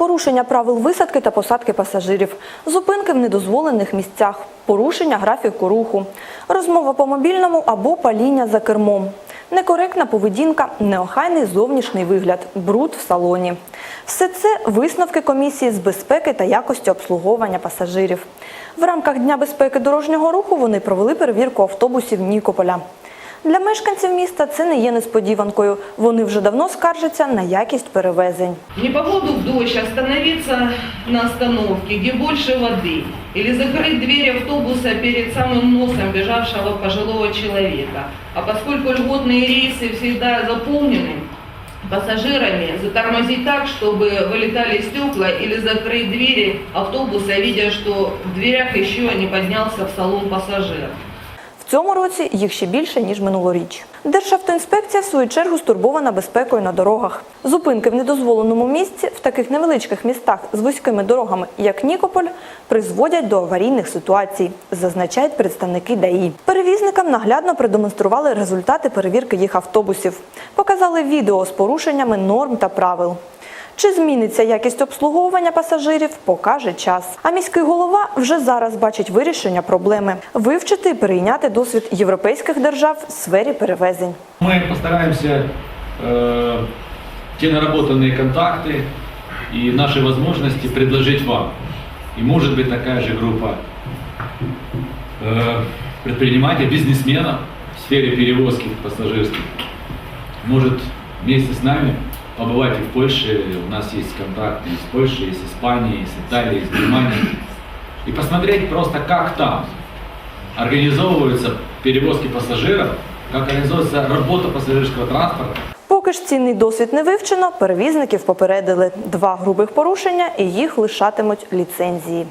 порушення правил висадки та посадки пасажирів, зупинки в недозволених місцях, порушення графіку руху, розмова по мобільному або паління за кермом, некоректна поведінка, неохайний зовнішній вигляд, бруд в салоні. Все це висновки комісії з безпеки та якості обслуговування пасажирів. В рамках Дня безпеки дорожнього руху вони провели перевірку автобусів Нікополя. Для мешканців міста це не є несподіванкою. Вони вже давно скаржаться на якість перевезень. В непогоду в дождь остановиться на остановке, где больше воды, или закрыть дверь автобуса перед самым носом бежавшего пожилого человека. А поскольку льготные рейсы всегда заполнены пассажирами, затормозить так, чтобы вылетали стекла, или закрыть двери автобуса, видя, что в дверях еще не поднялся в салон пассажир. Цьому році їх ще більше, ніж минулоріч. Державтоінспекція, в свою чергу, стурбована безпекою на дорогах. Зупинки в недозволеному місці в таких невеличких містах з вузькими дорогами, як Нікополь, призводять до аварійних ситуацій, зазначають представники ДАІ. Перевізникам наглядно продемонстрували результати перевірки їх автобусів, показали відео з порушеннями норм та правил. Чи зміниться якість обслуговування пасажирів, покаже час. А міський голова вже зараз бачить вирішення проблеми вивчити і перейняти досвід європейських держав в сфері перевезень. Мы постараемся э, те наработанные контакты и наши возможности предложить вам. И может быть такая же группа э, предпринимателей, бизнесменов в сфере перевозки пассажирских может вместе с нами побывать и в Польше. У нас есть контакты и с Польшей, и с Испанией, и с Италией, и с Германией. И посмотреть просто, как там организовываются перевозки пассажиров, как организуется работа пассажирского транспорта. Поки ж цінний досвід не вивчено, перевізників попередили два грубих порушення і їх лишатимуть ліцензії.